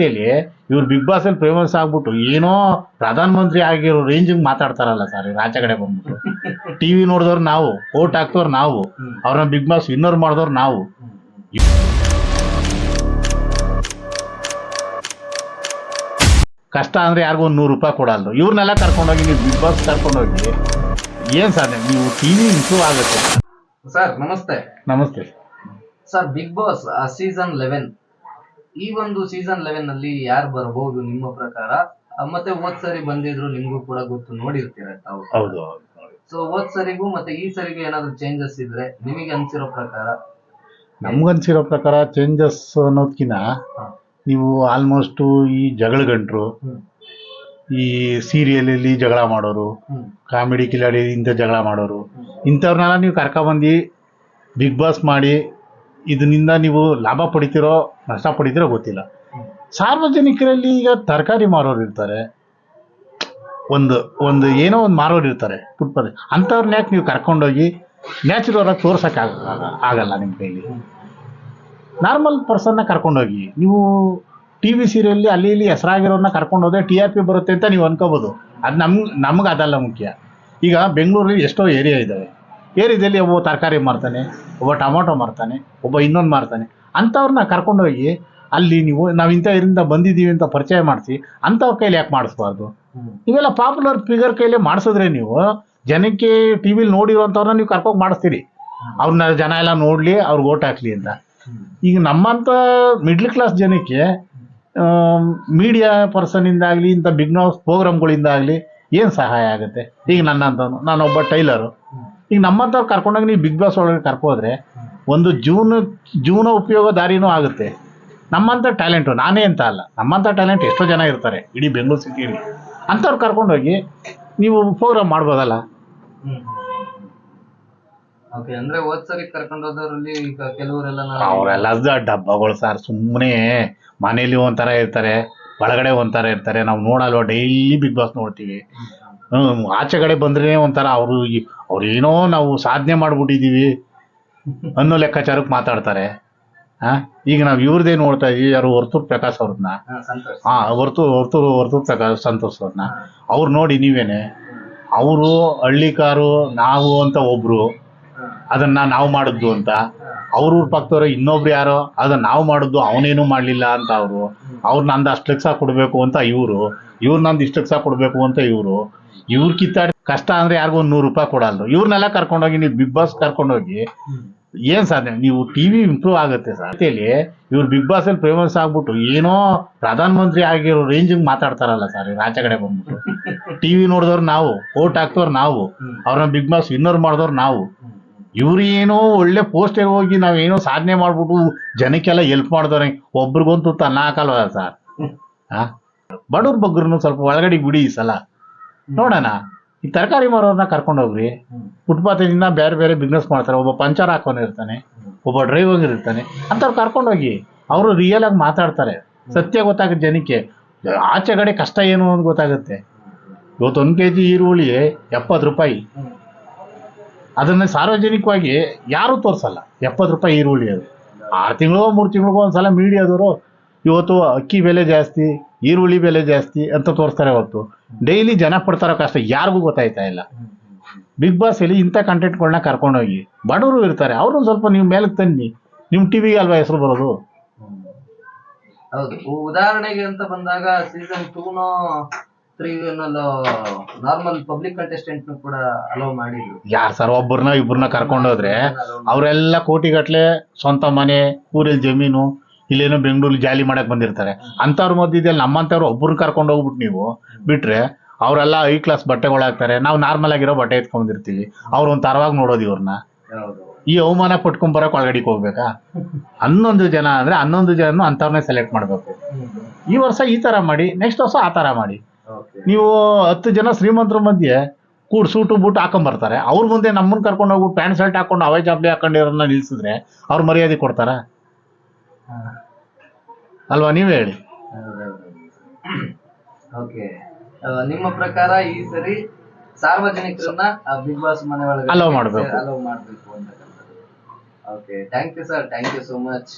ಜೊತೆಲಿ ಇವ್ರು big boss ಅಲ್ಲಿ ಫೇಮಸ್ ಆಗ್ಬಿಟ್ಟು ಏನೋ ಪ್ರಧಾನ ಮಂತ್ರಿ ಆಗಿರೋ ರೇಂಜ್ ಮಾತಾಡ್ತಾರಲ್ಲ ಸರ್ ಆಚೆ ಕಡೆ ಬಂದ್ಬಿಟ್ಟು. ಟಿವಿ ನೋಡಿದವ್ರು ನಾವು ಓಟ್ ಹಾಕ್ದವ್ರು ನಾವು ಅವ್ರನ್ನ ಬಿಗ್ ಬಾಸ್ ವಿನ್ನರ್ ಮಾಡಿದವ್ರು ನಾವು. ಕಷ್ಟ ಅಂದ್ರೆ ಯಾರಿಗೂ ಒಂದು ನೂರು ರೂಪಾಯಿ ಕೊಡಲ್ಲ ಇವ್ರನ್ನೆಲ್ಲ ಕರ್ಕೊಂಡೋಗಿ ನೀವು ಬಿಗ್ ಬಾಸ್ ಕರ್ಕೊಂಡೋಗಿ ಏನ್ ಸರ್ ನೀವು ಟಿವಿ ಇಂಪ್ರೂವ್ ಆಗುತ್ತೆ. ಸರ್ ನಮಸ್ತೆ. ನಮಸ್ತೆ. Sir Bigg Boss season eleven ಈ ಒಂದು ಸೀಸನ್ ಲೆವೆನ್ನಲ್ಲಿ ಯಾರು ಬರಬಹುದು ನಿಮ್ಮ ಪ್ರಕಾರ? ಮತ್ತೆ ಹೋದ್ ಸರಿ ಬಂದಿದ್ರು ನಿಮ್ಗೂ ಕೂಡ ಗೊತ್ತು ನೋಡಿರ್ತೀರ ತಾವು? ಹೌದು ಹೌದು ಸೊ ಹೋದ್ ಸರಿಗೂ ಮತ್ತೆ ಈ ಸರಿಗೂ ಏನಾದ್ರು ಚೇಂಜಸ್ ಇದ್ರೆ ನಿಮಗೆ ಅನ್ಸಿರೋ ಪ್ರಕಾರ? ನಮ್ಗನ್ಸಿರೋ ಪ್ರಕಾರ ಚೇಂಜಸ್ ಅನ್ನೋದ್ಕಿಂತ ನೀವು ಆಲ್ಮೋಸ್ಟ್ ಈ ಜಗಳ ಗಂಟ್ರು ಈ ಈ ಸೀರಿಯಲಲ್ಲಿ ಜಗಳ ಮಾಡೋರು ಕಾಮಿಡಿ ಕಿಲಾಡಿ ಇಂಥ ಜಗಳ ಮಾಡೋರು. ಇಂಥವ್ರನ್ನೆಲ್ಲ ನೀವು ಕರ್ಕೊಬಂದು ಬಿಗ್ ಬಾಸ್ ಮಾಡಿ ಇದರಿಂದ ನೀವು ಲಾಭ ಪಡಿತೀರೋ, ನಷ್ಟ ಪಡಿತೀರೋ ಗೊತ್ತಿಲ್ಲ. ಸಾರ್ವಜನಿಕರಲ್ಲಿ ಈಗ ತರಕಾರಿ ಮಾರೋರು ಇರ್ತಾರೆ. ಒಂದು ಒಂದು ಏನೋ ಒಂದು ಮಾರೋರು ಇರ್ತಾರೆ ಫುಟ್ಪಾತ್ ಅಂಥವ್ರನ್ನ ಯಾಕೆ ನೀವು ಕರ್ಕೊಂಡೋಗಿ ನ್ಯಾಚುರಲ್ ಆಗಿ ತೋರ್ಸಕ್ಕೆ ಆಗಲ್ಲ ನಿಮ್ಮ ಕೈಲಿ? ನಾರ್ಮಲ್ ಪರ್ಸನ್ನ ಕರ್ಕೊಂಡೋಗಿ, ನೀವು ಟಿ ವಿ ಸೀರಿಯಲ್ಲಿ ಅಲ್ಲಿ ಇಲ್ಲಿ ಹೆಸರಾಗಿರೋನ್ನ ಕರ್ಕೊಂಡೋದ್ರೆ ಟಿ ಆರ್ ಪಿ ಬರುತ್ತೆ ಅಂತ ನೀವು ಅನ್ಕೋಬೋದು. ಅದು ನಮ್ಗೆ ನಮ್ಗೆ ಅದಲ್ಲ ಮುಖ್ಯ. ಈಗ ಬೆಂಗಳೂರಲ್ಲಿ ಎಷ್ಟೋ ಏರಿಯಾ ಇದ್ದಾವೆ ಏರಿಯಾದಲ್ಲಿ ಒಬ್ಬ ತರಕಾರಿ ಮಾರ್ತಾನೆ ಒಬ್ಬ ಟೊಮೊಟೊ ಮಾರ್ತಾನೆ ಒಬ್ಬ ಇನ್ನೊಂದು ಮಾರ್ತಾನೆ. ಅಂಥವ್ರನ್ನ ಕರ್ಕೊಂಡೋಗಿ ಅಲ್ಲಿ ನೀವು ನಾವು ಇಂಥ ಇದರಿಂದ ಬಂದಿದ್ದೀವಿ ಅಂತ ಪರಿಚಯ ಮಾಡಿಸಿ ಅಂಥವ್ರ ಕೈಲಿ ಯಾಕೆ ಮಾಡಿಸ್ಬಾರ್ದು. ಇವೆಲ್ಲ ಪಾಪ್ಯುಲರ್ ಫಿಗರ್ ಕೈಲಿ ಮಾಡಿಸಿದ್ರೆ ನೀವು ಜನಕ್ಕೆ ಟಿ ವಿಲಿ ನೋಡಿರೋಂಥವ್ರನ್ನ ನೀವು ಕರ್ಕೊಂಡು ಮಾಡಿಸ್ತೀರಿ. ಅವ್ರನ್ನ ಜನ ಎಲ್ಲ ನೋಡಲಿ ಅವ್ರಿಗೆ ಓಟ್ ಹಾಕ್ಲಿ ಅಂತ. ಈಗ ನಮ್ಮಂಥ ಮಿಡ್ಲ್ ಕ್ಲಾಸ್ ಜನಕ್ಕೆ ಮೀಡಿಯಾ ಪರ್ಸನಿಂದಾಗಲಿ ಇಂಥ ಬಿಗ್ ಪ್ರೋಗ್ರಾಮ್ಗಳಿಂದ ಆಗಲಿ ಏನು ಸಹಾಯ ಆಗುತ್ತೆ? ಈಗ ನನ್ನಂಥವ್ನು ನಾನೊಬ್ಬ ಟೈಲರು. ಈಗ ನಮ್ಮಂಥವ್ರು ಕರ್ಕೊಂಡೋಗಿ ನೀವು ಬಿಗ್ ಬಾಸ್ ಒಳಗೆ ಕರ್ಕೋದ್ರೆ ಒಂದು ಜೀವನ ಜೀವನ ಉಪಯೋಗ ದಾರಿನೂ ಆಗುತ್ತೆ. ನಮ್ಮಂಥ ಟ್ಯಾಲೆಂಟು ನಾನೇ ಅಂತ ಅಲ್ಲ. ನಮ್ಮಂಥ ಟ್ಯಾಲೆಂಟ್ ಎಷ್ಟೋ ಜನ ಇರ್ತಾರೆ. ಇಡೀ ಬೆಂಗಳೂರು ಸಿಟಿಯಲ್ಲಿ. ಅಂಥವ್ರು ಕರ್ಕೊಂಡೋಗಿ ನೀವು ಪ್ರೋಗ್ರಾಮ್ ಮಾಡ್ಬೋದಲ್ಲ. ಓಕೆ ಅಂದ್ರೆ ಹೋದ್ ಸರಿ ಕರ್ಕೊಂಡು ಹೋದವ್ರಲ್ಲಿ ಈಗ ಕೆಲವರೆಲ್ಲ ಅವರೆಲ್ಲ ಡಬ್ಬಗಳು ಸರ್ ಸುಮ್ಮನೆ ಮನೇಲಿ ಒಂಥರ ಇರ್ತಾರೆ ಒಳಗಡೆ ಒಂಥರ ಇರ್ತಾರೆ. ನಾವು ನೋಡಲ್ವ ಡೈಲಿ ಬಿಗ್ ಬಾಸ್ ನೋಡ್ತೀವಿ. ಆಚೆ ಕಡೆ ಬಂದ್ರೆ ಒಂಥರ ಅವರು ಅವ್ರು ಏನೋ ನಾವು ಸಾಧನೆ ಮಾಡ್ಬಿಟ್ಟಿದೀವಿ ಅನ್ನೋ ಲೆಕ್ಕಾಚಾರಕ್ಕೆ ಮಾತಾಡ್ತಾರೆ. ಹಾ ಈಗ ನಾವು ಇವ್ರದ್ದೇ ನೋಡ್ತಾ ಇದೀವಿ ಯಾರು ವರ್ತೂರ್ ಪ್ರಕಾಶ್ ಅವ್ರನ್ನ ಹಾ, ಹೊರ್ತೂರು ಹೊರ್ತೂರ್ ಪ್ರಕಾಶ್ ಸಂತೋಷ್ ಅವ್ರನ್ನ ಅವ್ರು ನೋಡಿ ನೀವೇನೆ ಅವರು ಹಳ್ಳಿಕಾರು ನಾವು ಅಂತ ಒಬ್ರು ಅದನ್ನ ನಾವು ಮಾಡಿದ್ದು ಅಂತ. ಅವ್ರ ಊರ್ ಪಕ್ಕದವ್ರು ಇನ್ನೊಬ್ರು ಯಾರೋ ಅದನ್ನ ನಾವು ಮಾಡಿದ್ದು ಅವನೇನು ಮಾಡಲಿಲ್ಲ ಅಂತ ಅವರು. ಅವ್ರು ನಂದು ಅಷ್ಟು ಲಕ್ಷ ಕೊಡ್ಬೇಕು ಅಂತ ಇವರು. ಇವ್ರು ನಂದು ಇಷ್ಟು ಲಕ್ಷ ಕೊಡ್ಬೇಕು ಅಂತ ಇವರು. ಇವ್ರ ಕಿತ್ತಾಡಿ ಕಷ್ಟ ಅಂದ್ರೆ ಯಾರಿಗೂ ಒಂದು ನೂರು ರೂಪಾಯಿ ಕೊಡಲ್ಲ ಇವ್ರನ್ನೆಲ್ಲ ಕರ್ಕೊಂಡೋಗಿ ನೀವು ಬಿಗ್ ಬಾಸ್ ಕರ್ಕೊಂಡೋಗಿ ಏನ್ ಸಾಧನೆ ನೀವು ಟಿವಿ ಇಂಪ್ರೂವ್ ಆಗುತ್ತೆ ಸರ್. ಜೊತೆಲಿ ಇವ್ರು ಬಿಗ್ ಬಾಸ್ ಅಲ್ಲಿ ಫೇಮಸ್ ಆಗ್ಬಿಟ್ಟು ಏನೋ ಪ್ರಧಾನ ಮಂತ್ರಿ ಆಗಿರೋ ರೇಂಜ್ ಮಾತಾಡ್ತಾರಲ್ಲ ಸರ್ ಆಚೆ ಕಡೆ ಬಂದ್ಬಿಟ್ಟು. ಟಿವಿ ನೋಡಿದವ್ರು ನಾವು, ಓಟ್ ಹಾಕ್ದವ್ರು ನಾವು, ಅವ್ರನ್ನ ಬಿಗ್ ಬಾಸ್ ವಿನ್ನರ್ ಮಾಡಿದವ್ರು ನಾವು. ಇವ್ರು ಏನೋ ಒಳ್ಳೆ ಪೋಸ್ಟರ್ ಹೋಗಿ ನಾವೇನೋ ಸಾಧನೆ ಮಾಡ್ಬಿಟ್ಟು ಜನಕ್ಕೆಲ್ಲ ಹೆಲ್ಪ್ ಮಾಡಿದವ್ರೆ. ಒಬ್ರಿಗಂತೂ ತನ್ನ ಹಾಕಲ್ವಲ್ಲ ಸರ್? ಹಾ ಬಡವ್ರ ಬಗ್ಗರ್ನು ಸ್ವಲ್ಪ ಒಳಗಡೆ ಬಿಡಿ ಈ ಸಲ. ನೋಡೋಣ. ಈ ತರಕಾರಿ ಮಾರೋರ್ನ ಕರ್ಕೊಂಡು ಹೋಗ್ರಿ. ಫುಟ್ಪಾತಿನಿಂದ ಬೇರೆ ಬೇರೆ ಬಿಸ್ನೆಸ್ ಮಾಡ್ತಾರೆ. ಒಬ್ಬ ಪಂಚರ್ ಹಾಕೊಂಡು ಇರ್ತಾನೆ. ಒಬ್ಬ ಡ್ರೈವರ್ ಇರ್ತಾನೆ. ಅಂಥವ್ರು ಕರ್ಕೊಂಡೋಗಿ ಅವರು ರಿಯಲ್ ಆಗಿ ಮಾತಾಡ್ತಾರೆ. ಸತ್ಯ ಗೊತ್ತಾಗುತ್ತೆ ಜನಕ್ಕೆ. ಆಚೆ ಕಡೆ ಕಷ್ಟ ಏನು ಅಂತ ಗೊತ್ತಾಗುತ್ತೆ. ಇವತ್ತು ಒಂದು ಕೆ ಜಿ ಈರುಳ್ಳಿ ಎಪ್ಪತ್ತು ರೂಪಾಯಿ. ಅದನ್ನ ಸಾರ್ವಜನಿಕವಾಗಿ ಯಾರೂ ತೋರಿಸಲ್ಲ. ಎಪ್ಪತ್ತು ರೂಪಾಯಿ ಈರುಳ್ಳಿ ಅದು. ಆರು ತಿಂಗಳಿಗೋ ಮೂರು ತಿಂಗಳಿಗೋ ಒಂದ್ಸಲ ಮೀಡಿಯಾದವರು ಇವತ್ತು ಅಕ್ಕಿ ಬೆಲೆ ಜಾಸ್ತಿ, ಈರುಳ್ಳಿ ಬೆಲೆ ಜಾಸ್ತಿ ಅಂತ ತೋರಿಸ್ತಾರೆ ಹೊರತು. ಡೈಲಿ ಜನ ಪಡ್ತಾರೋ ಕಷ್ಟ ಯಾರಿಗೂ ಗೊತ್ತಾಯ್ತಾ ಇಲ್ಲ. ಬಿಗ್ ಬಾಸ್ ಅಲ್ಲಿ ಇಂಥ ಕಂಟೆಂಟ್ಗಳನ್ನ ಕರ್ಕೊಂಡೋಗಿ ಬಡವರು ಇರ್ತಾರೆ. ಅವ್ರನ್ನ ಸ್ವಲ್ಪ ನೀವು ಮೇಲೆ ತನ್ನಿ. ನಿಮ್ಮ ಟಿವಿಗೆ ಅಲ್ವಾ ಹೆಸರು ಬರೋದು? ಹೌದು. ಉದಾಹರಣೆಗೆ ಅಂತ ಬಂದಾಗ ಸೀಸನ್ ಟೂನೋ ತ್ರೀ ನಾರ್ಮಲ್ ಪಬ್ಲಿಕ್ ಕಂಟೆಸ್ಟೆಂಟ್ ಕೂಡ ಅಲೋ ಮಾಡಿದ್ರು. ಯಾರು ಸರ್ ಒಬ್ಬರನ್ನ ಇಬ್ಬರನ್ನ ಕರ್ಕೊಂಡೋದ್ರೆ ಅವರೆಲ್ಲ ಕೋಟಿಗಟ್ಲೆ ಸ್ವಂತ ಮನೆ ಊರಲ್ಲಿ ಜಮೀನು ಇಲ್ಲೇನೋ ಬೆಂಗಳೂರು ಜಾಲಿ ಮಾಡಕ್ ಬಂದಿರ್ತಾರೆ. ಅಂತವ್ರ ಮಧ್ಯದಲ್ಲಿ ನಮ್ಮಂತವ್ರು ಒಬ್ಬರನ್ನ ಕರ್ಕೊಂಡು ಹೋಗ್ಬಿಟ್ಟು ನೀವು ಬಿಟ್ರೆ ಅವರೆಲ್ಲ ಐ ಕ್ಲಾಸ್ ಬಟ್ಟೆಗಳಾಗ್ತಾರೆ ನಾವು ನಾರ್ಮಲ್ ಆಗಿರೋ ಬಟ್ಟೆ ಎತ್ಕೊಂಡಿರ್ತೀವಿ ಅವ್ರು ಒಂದು ತರವಾಗಿ ನೋಡೋದು ಇವ್ರನ್ನ ಈ ಅವಮಾನ ಪಟ್ಕೊಂಬರಕ್ ಒಳಗಡೆಗೆ ಹೋಗ್ಬೇಕಾ? ಹನ್ನೊಂದು ಜನ ಅಂದ್ರೆ ಹನ್ನೊಂದು ಜನ ಅಂಥವ್ರನ್ನೇ ಸೆಲೆಕ್ಟ್ ಮಾಡಬೇಕು. ಈ ವರ್ಷ ಈ ತರ ಮಾಡಿ ನೆಕ್ಸ್ಟ್ ವರ್ಷ ಆ ತರ ಮಾಡಿ. ನೀವು ಹತ್ತು ಜನ ಶ್ರೀಮಂತರ ಮಧ್ಯೆ ಕೂಡ ಸೂಟು ಬೂಟ್ ಹಾಕೊಂಬರ್ತಾರೆ. ಅವ್ರ ಮುಂದೆ ನಮ್ಮನ್ನ ಕರ್ಕೊಂಡು ಹೋಗ್ಬಿಟ್ಟು ಪ್ಯಾಂಟ್ ಶರ್ಟ್ ಹಾಕೊಂಡು ಅವೈ ಜಾಬ್ಲಿ ಹಾಕೊಂಡಿರೋನ್ನ ನಿಲ್ಸಿದ್ರೆ ಅವ್ರು ಮರ್ಯಾದೆ ಕೊಡ್ತಾರ? ಅಲ್ವಾ ನೀವೇ ಹೇಳಿ. ಓಕೆ. ನಿಮ್ಮ ಪ್ರಕಾರ ಈ ಸರಿ ಸಾರ್ವಜನಿಕರನ್ನ ಬಿಗ್ ಬಾಸ್ ಮನೆ ಒಳಗೆ ಅಲೋ ಮಾಡ್ಬೇಕು. ಅಲೋ ಮಾಡ್ಬೇಕು ಅಂತಕ್ಕಂಥದ್ದು. Okay thank you sir thank you so much